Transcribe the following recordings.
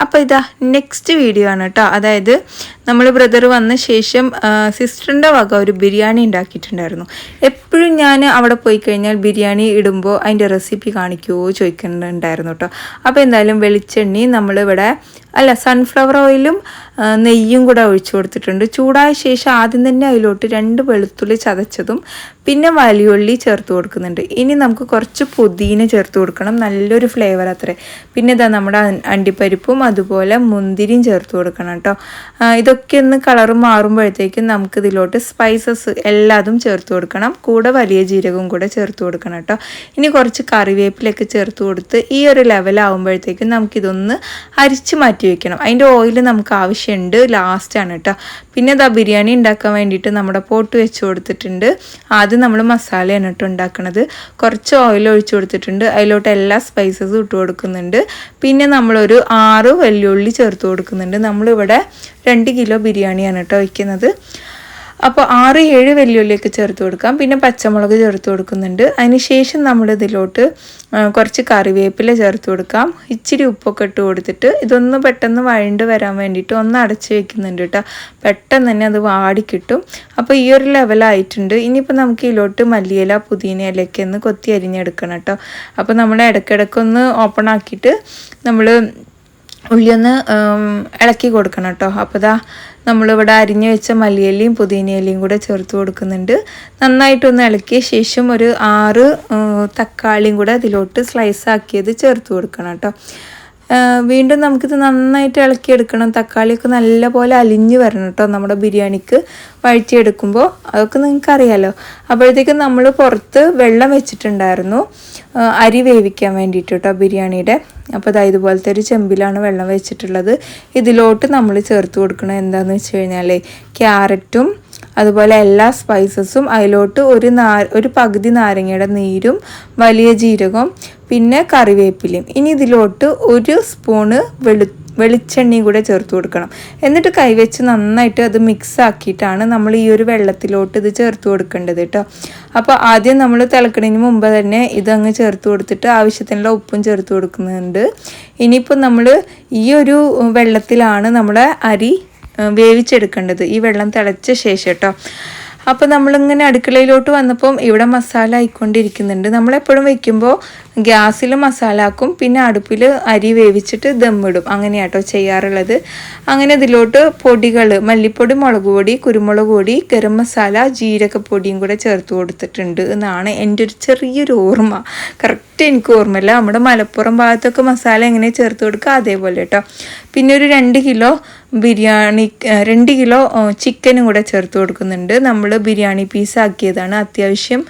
അപ്പോൾ ഇതാ next video ആണ് കേട്ടോ അതായത് നമ്മൾ ബ്രദർ വന്ന ശേഷം സിസ്റ്ററിന്റെ വക ഒരു ബിരിയാണി ഉണ്ടാക്കിയിട്ടുണ്ടായിരുന്നു. എപ്പോഴും ഞാൻ അവിടെ പോയി കഴിഞ്ഞാൽ ബിരിയാണി ഇടുമ്പോൾ അതിന്റെ റെസിപ്പി കാണിക്കുമോ ചോദിക്കുന്നുണ്ടായിരുന്നു കേട്ടോ അപ്പോൾ എന്തായാലും വെളിച്ചെണ്ണി നമ്മളിവിടെ അല്ല സൺഫ്ലവർ ഓയിലും നെയ്യും കൂടെ ഒഴിച്ചു കൊടുത്തിട്ടുണ്ട്. ചൂടായ ശേഷം ആദ്യം തന്നെ അതിലോട്ട് രണ്ട് വെളുത്തുള്ളി ചതച്ചതും പിന്നെ വലിയുള്ളി ചേർത്ത് കൊടുക്കുന്നുണ്ട്. ഇനി നമുക്ക് കുറച്ച് പുതിന ചേർത്ത് കൊടുക്കണം. നല്ലൊരു ഫ്ലേവർ അത്രേ. പിന്നെ ഇതാ നമ്മുടെ അണ്ടിപ്പരിപ്പും അതുപോലെ മുന്തിരിയും ചേർത്ത് കൊടുക്കണം കേട്ടോ. ഇതൊക്കെ ഒന്ന് കളറ് മാറുമ്പോഴത്തേക്കും നമുക്ക് ഇതിലോട്ട് സ്പൈസസ് എല്ലാതും ചേർത്ത് കൊടുക്കണം. കൂടെ വലിയ ജീരകവും കൂടെ ചേർത്ത് കൊടുക്കണം കേട്ടോ. ഇനി കുറച്ച് കറിവേപ്പിലൊക്കെ ചേർത്ത് കൊടുത്ത് ഈ ഒരു ലെവലാകുമ്പോഴത്തേക്കും നമുക്കിതൊന്ന് അരിച്ച് മാറ്റി വയ്ക്കണം അതിന്റെ ഓയിൽ നമുക്ക് ആവശ്യമുണ്ട് ലാസ്റ്റാണ് കേട്ടോ പിന്നെ ഇതാ ബിരിയാണി ഉണ്ടാക്കാൻ വേണ്ടിയിട്ട് നമ്മുടെ പോട്ട് വെച്ച് കൊടുത്തിട്ടുണ്ട്. ആദ്യം നമ്മൾ മസാലയാണ് കേട്ടോ ഉണ്ടാക്കുന്നത് കുറച്ച് ഓയിൽ ഒഴിച്ചു കൊടുത്തിട്ടുണ്ട്. അതിലോട്ട് എല്ലാ സ്പൈസസും ഇട്ട് കൊടുക്കുന്നുണ്ട്. പിന്നെ നമ്മളൊരു ആറ് വെല്ലുള്ളി ചേർത്ത് കൊടുക്കുന്നുണ്ട്. നമ്മളിവിടെ രണ്ട് കിലോ ബിരിയാണിയാണ് കേട്ടോ വയ്ക്കുന്നത് അപ്പോൾ ആറ് ഏഴ് വെല്ലുള്ളിയൊക്കെ ചേർത്ത് കൊടുക്കാം. പിന്നെ പച്ചമുളക് ചേർത്ത് കൊടുക്കുന്നുണ്ട്. അതിനുശേഷം നമ്മൾ ഇതിലോട്ട് കുറച്ച് കറിവേപ്പില ചേർത്ത് കൊടുക്കാം. ഇച്ചിരി ഉപ്പൊക്കെ ഇട്ട് കൊടുത്തിട്ട് ഇതൊന്ന് പെട്ടെന്ന് വഴണ്ട് വരാൻ വേണ്ടിയിട്ട് ഒന്ന് അടച്ച് വെക്കുന്നുണ്ട് കേട്ടോ പെട്ടെന്ന് തന്നെ അത് വാടി കിട്ടും അപ്പോൾ ഈ ഒരു ലെവലായിട്ടുണ്ട്. ഇനിയിപ്പോൾ നമുക്ക് ഇതിലോട്ട് മല്ലിയില പുതിന ഇലയൊക്കെ ഒന്ന് കൊത്തി അരിഞ്ഞെടുക്കണം കേട്ടോ അപ്പോൾ നമ്മൾ ഇടയ്ക്കിടയ്ക്കൊന്ന് ഓപ്പൺ ആക്കിയിട്ട് നമ്മൾ ഉള്ളിയൊന്ന് ഇളക്കി കൊടുക്കണം കേട്ടോ അപ്പോൾ ദാ നമ്മളിവിടെ അരിഞ്ഞു വെച്ച മല്ലിയിലയും പുതിനയിലയും കൂടെ ചേർത്ത് കൊടുക്കുന്നുണ്ട്. നന്നായിട്ടൊന്ന് ഇളക്കിയ ശേഷം ഒരു ആറ് തക്കാളിയും കൂടെ അതിലോട്ട് സ്ലൈസ് ആക്കിയത് ചേർത്ത് കൊടുക്കണം കേട്ടോ. വീണ്ടും നമുക്കിത് നന്നായിട്ട് ഇളക്കിയെടുക്കണം. തക്കാളിയൊക്കെ നല്ലപോലെ അലിഞ്ഞു വരണം കേട്ടോ നമ്മുടെ ബിരിയാണിക്ക്. വഴറ്റിയെടുക്കുമ്പോൾ അതൊക്കെ നിങ്ങൾക്ക് അറിയാലോ അപ്പോഴത്തേക്കും നമ്മൾ പുറത്ത് വെള്ളം വെച്ചിട്ടുണ്ടായിരുന്നു. അരി വേവിക്കാൻ വേണ്ടിയിട്ട് കേട്ടോ ബിരിയാണിയുടെ. അപ്പോൾ അതായത് ഇതുപോലത്തെ ഒരു ചെമ്പിലാണ് വെള്ളം വെച്ചിട്ടുള്ളത്. ഇതിലോട്ട് നമ്മൾ ചേർത്ത് കൊടുക്കണം. എന്താണെന്ന് വെച്ച് കഴിഞ്ഞാൽ ക്യാരറ്റും അതുപോലെ എല്ലാ സ്പൈസസും അതിലോട്ട് ഒരു നാ ഒരു പകുതി നാരങ്ങയുടെ നീരും വലിയ ജീരകവും പിന്നെ കറിവേപ്പിലയും. ഇനി ഇതിലോട്ട് ഒരു സ്പൂണ് വെളു വെളിച്ചെണ്ണയും കൂടെ ചേർത്ത് കൊടുക്കണം. എന്നിട്ട് കൈവച്ച് നന്നായിട്ട് അത് മിക്സ് ആക്കിയിട്ടാണ് നമ്മൾ ഈ ഒരു വെള്ളത്തിലോട്ട് ഇത് ചേർത്ത് കൊടുക്കേണ്ടത് കേട്ടോ അപ്പോൾ ആദ്യം നമ്മൾ തിളക്കണതിന് മുമ്പ് തന്നെ ഇതങ്ങ് ചേർത്ത് കൊടുത്തിട്ട് ആവശ്യത്തിനുള്ള ഉപ്പും ചേർത്ത് കൊടുക്കുന്നുണ്ട്. ഇനിയിപ്പോൾ നമ്മൾ ഈ ഒരു വെള്ളത്തിലാണ് നമ്മുടെ അരി വേവിച്ചെടുക്കേണ്ടത് ഈ വെള്ളം തിളച്ച ശേഷം കേട്ടോ. അപ്പോൾ നമ്മളിങ്ങനെ അടുക്കളയിലോട്ട് വന്നപ്പം ഇവിടെ മസാല ആയിക്കൊണ്ടിരിക്കുന്നുണ്ട്. നമ്മളെപ്പോഴും വെക്കുമ്പോൾ ഗ്യാസിൽ മസാല ആക്കും പിന്നെ അടുപ്പിൽ അരി വേവിച്ചിട്ട് ദമ്മിടും അങ്ങനെയാട്ടോ ചെയ്യാറുള്ളത്. അങ്ങനെ ഇതിലോട്ട് പൊടികൾ മല്ലിപ്പൊടി മുളക് പൊടി കുരുമുളക് പൊടി ഗരം മസാല ജീരകപ്പൊടിയും കൂടെ ചേർത്ത് കൊടുത്തിട്ടുണ്ട് എന്നാണ് എന്റെ ഒരു ചെറിയൊരു ഓർമ്മ. കറക്റ്റ് എനിക്ക് ഓർമ്മയില്ല. നമ്മുടെ മലപ്പുറം ഭാഗത്തൊക്കെ മസാല എങ്ങനെ ചേർത്ത് കൊടുക്കുക? അതേപോലെ കേട്ടോ. പിന്നെ ഒരു രണ്ട് കിലോ ബിരിയാണി രണ്ട് കിലോ ചിക്കനും കൂടെ ചേർത്ത് കൊടുക്കുന്നുണ്ട്. നമ്മൾ ബിരിയാണി പീസ് ആക്കിയതാണ്. അത്യാവശ്യം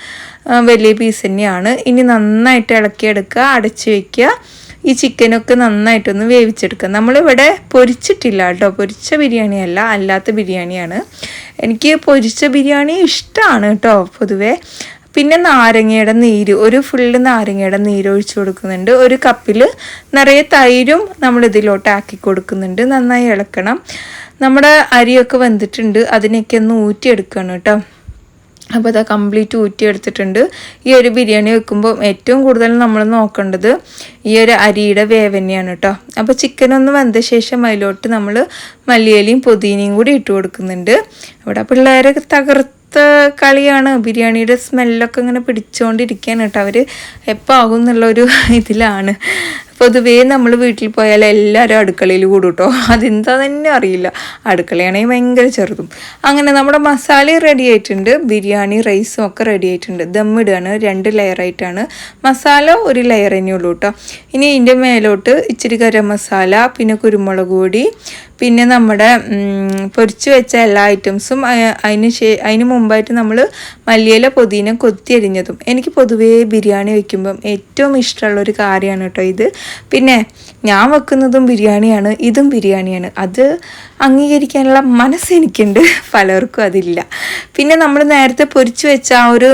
വലിയ പീസ് തന്നെയാണ്. ഇനി നന്നായിട്ട് ഇളക്കിയെടുക്കുക അടച്ച് വയ്ക്കുക ഈ ചിക്കനൊക്കെ നന്നായിട്ടൊന്ന് വേവിച്ചെടുക്കുക. നമ്മളിവിടെ പൊരിച്ചിട്ടില്ല കേട്ടോ. പൊരിച്ച ബിരിയാണി അല്ല അല്ലാത്ത ബിരിയാണിയാണ്. എനിക്ക് പൊരിച്ച ബിരിയാണി ഇഷ്ടമാണ് കേട്ടോ പൊതുവേ. പിന്നെ നാരങ്ങയുടെ നീര് ഒരു ഫുള്ള് നാരങ്ങയുടെ നീര് ഒഴിച്ചു കൊടുക്കുന്നുണ്ട്. ഒരു കപ്പിൽ നിറയെ തൈരും നമ്മൾ ഇതിലോട്ട് ആക്കി കൊടുക്കുന്നുണ്ട്. നന്നായി ഇളക്കണം. നമ്മുടെ അരിയൊക്കെ വെന്തിട്ടുണ്ട്. അതിനൊക്കെ ഒന്ന് ഊറ്റിയെടുക്കണം കേട്ടോ. അപ്പോൾ അത് കംപ്ലീറ്റ് ഊറ്റിയെടുത്തിട്ടുണ്ട് ഈ ഒരു ബിരിയാണി വെക്കുമ്പോൾ ഏറ്റവും കൂടുതൽ നമ്മൾ നോക്കേണ്ടത് ഈ ഒരു അരിയുടെ വേവന്നെയാണ് കേട്ടോ. അപ്പോൾ ചിക്കൻ ഒന്ന് വെന്ത ശേഷം അതിലോട്ട് നമ്മൾ മല്ലിയിലയും പുതിനയും കൂടി ഇട്ട് കൊടുക്കുന്നുണ്ട്. ഇവിടെ പിള്ളേരെ തകർത്ത് കളിയാണ്. ബിരിയാണിയുടെ സ്മെല്ലൊക്കെ ഇങ്ങനെ പിടിച്ചുകൊണ്ടിരിക്കുകയാണ് കേട്ടോ അവർ എപ്പോൾ ആകും എന്നുള്ളൊരു ഇതിലാണ്. പൊതുവേ നമ്മൾ വീട്ടിൽ പോയാൽ എല്ലാവരും അടുക്കളയിൽ കൂടും കേട്ടോ അതെന്താ തന്നെ അറിയില്ല. അടുക്കളയാണെങ്കിൽ ഭയങ്കര ചെറുതും. അങ്ങനെ നമ്മുടെ മസാല റെഡി ആയിട്ടുണ്ട്. ബിരിയാണി റൈസും ഒക്കെ റെഡി ആയിട്ടുണ്ട്. ദമ്മിടുകയാണ് രണ്ട് ലെയറായിട്ടാണ് മസാല ഒരു ലെയർ തന്നെ ഉള്ളൂ കേട്ടോ ഇനി ഇതിന്റെ മേലോട്ട് ഇച്ചിരി ഗരം മസാല പിന്നെ കുരുമുളക് പൊടി പിന്നെ നമ്മുടെ പൊരിച്ച് വെച്ച എല്ലാ ഐറ്റംസും അതിന് ശേ അതിന് മുമ്പായിട്ട് നമ്മൾ മല്ലിയില പൊതിന കൊത്തിയരിഞ്ഞതും എനിക്ക് പൊതുവേ ബിരിയാണി വയ്ക്കുമ്പം ഏറ്റവും ഇഷ്ടമുള്ള ഒരു കാര്യമാണ് കേട്ടോ ഇത്. പിന്നെ ഞാൻ വെക്കുന്നതും ബിരിയാണിയാണ് ഇതും ബിരിയാണിയാണ്. അത് അംഗീകരിക്കാനുള്ള മനസ്സ് എനിക്കുണ്ട്. പലർക്കും അതില്ല. പിന്നെ നമ്മൾ നേരത്തെ പൊരിച്ചു വെച്ച ആ ഒരു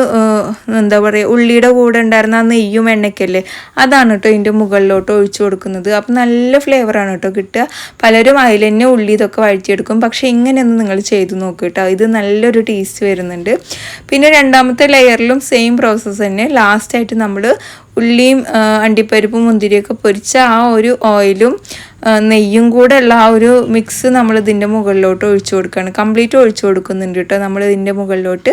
എന്താ പറയുക ഉള്ളിയുടെ കൂടെ ഉണ്ടായിരുന്ന ആ നെയ്യും എണ്ണയ്ക്കല്ലേ അതാണ് കേട്ടോ ഇതിന്റെ മുകളിലോട്ട് ഒഴിച്ചു കൊടുക്കുന്നത്. അപ്പം നല്ല ഫ്ലേവറാണ് കേട്ടോ കിട്ടുക. പലരും അതിൽ തന്നെ ഉള്ളി ഇതൊക്കെ വഴറ്റിയെടുക്കും. പക്ഷേ ഇങ്ങനെയൊന്നും നിങ്ങൾ ചെയ്ത് നോക്കുക കേട്ടോ ഇത് നല്ലൊരു ടേസ്റ്റ് വരുന്നുണ്ട്. പിന്നെ രണ്ടാമത്തെ ലെയറിലും സെയിം പ്രോസസ്സ് തന്നെ. ലാസ്റ്റായിട്ട് നമ്മൾ ഉള്ളിയും അണ്ടിപ്പരിപ്പും മുന്തിരിയൊക്കെ പൊരിച്ച ആ ഒരു ഓയിലും നെയ്യും കൂടെ ഉള്ള ആ ഒരു മിക്സ് നമ്മൾ ഇതിന്റെ മുകളിലോട്ട് ഒഴിച്ചു കൊടുക്കുകയാണ്. കംപ്ലീറ്റ് ഒഴിച്ചു കൊടുക്കുന്നുണ്ട് കേട്ടോ നമ്മൾ ഇതിന്റെ മുകളിലോട്ട്.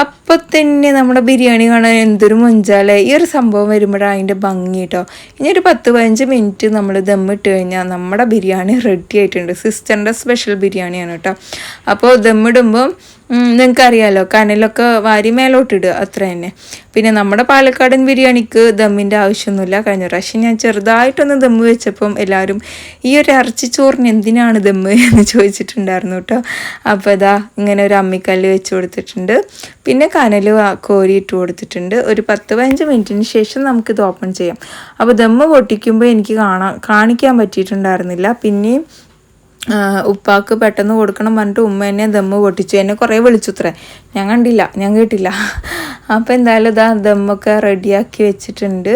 അപ്പം തന്നെ നമ്മുടെ ബിരിയാണി കാണാൻ എന്തൊരു മുഞ്ചാലേ. ഈ ഒരു സംഭവം വരുമ്പോഴാണ് അതിന്റെ ഭംഗി കേട്ടോ. ഇനി ഒരു പത്ത് പതിനഞ്ച് മിനിറ്റ് നമ്മൾ ദമ്മിട്ട് കഴിഞ്ഞാൽ നമ്മുടെ ബിരിയാണി റെഡി ആയിട്ടുണ്ട്. സിസ്റ്ററിന്റെ സ്പെഷ്യൽ ബിരിയാണിയാണ് കേട്ടോ. അപ്പോൾ ദമ്മിടുമ്പോൾ നിങ്ങൾക്ക് അറിയാലോ കനലൊക്കെ വാരി മേലോട്ടിടുക അത്ര തന്നെ. പിന്നെ നമ്മുടെ പാലക്കാടൻ ബിരിയാണിക്ക് ദമ്മിന്റെ ആവശ്യമൊന്നുമില്ല. കഴിഞ്ഞ പ്രാവശ്യം ഞാൻ ചെറുതായിട്ടൊന്ന് ദമ്മ് വെച്ചപ്പം എല്ലാവരും ഈ ഒരു ഇറച്ചിച്ചോറിന് എന്തിനാണ് ദമ്മ് എന്ന് ചോദിച്ചിട്ടുണ്ടായിരുന്നു കേട്ടോ. അപ്പോൾ ഇതാ ഇങ്ങനെ ഒരു അമ്മിക്കല്ല് വെച്ച് കൊടുത്തിട്ടുണ്ട്. പിന്നെ കനൽ കോരിയിട്ട് കൊടുത്തിട്ടുണ്ട്. ഒരു പത്ത് പതിനഞ്ച് മിനിറ്റിന് ശേഷം നമുക്കിത് ഓപ്പൺ ചെയ്യാം. അപ്പോൾ ദമ്മ് പൊട്ടിക്കുമ്പോൾ എനിക്ക് കാണാൻ കാണിക്കാൻ പറ്റിയിട്ടുണ്ടായിരുന്നില്ല. പിന്നെയും ഉപ്പാക്ക് പെട്ടെന്ന് കൊടുക്കണം പറഞ്ഞിട്ട് ഉമ്മ എന്നെ ദമ്മ് പൊട്ടിച്ചു. എന്നെ കുറേ വിളിച്ചുത്രേ. ഞാൻ കണ്ടില്ല. ഞാൻ കേട്ടില്ല. അപ്പോൾ എന്തായാലും ഇതാ ദമ്മൊക്കെ റെഡിയാക്കി വെച്ചിട്ടുണ്ട്.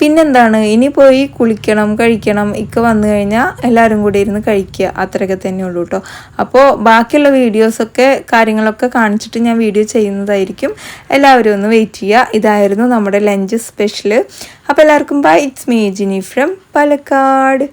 പിന്നെന്താണ്? ഇനി പോയി കുളിക്കണം കഴിക്കണം ഇക്ക വന്നു കഴിഞ്ഞാൽ എല്ലാവരും കൂടി ഇരുന്ന് കഴിക്കുക. അത്രയൊക്കെ തന്നെ ഉള്ളൂ കേട്ടോ അപ്പോൾ ബാക്കിയുള്ള വീഡിയോസൊക്കെ കാര്യങ്ങളൊക്കെ കാണിച്ചിട്ട് ഞാൻ വീഡിയോ ചെയ്യുന്നതായിരിക്കും. എല്ലാവരും ഒന്ന് വെയിറ്റ് ചെയ്യുക. ഇതായിരുന്നു നമ്മുടെ ലഞ്ച് സ്പെഷ്യൽ അപ്പോൾ എല്ലാവർക്കും bye it's me Jini from Palakkad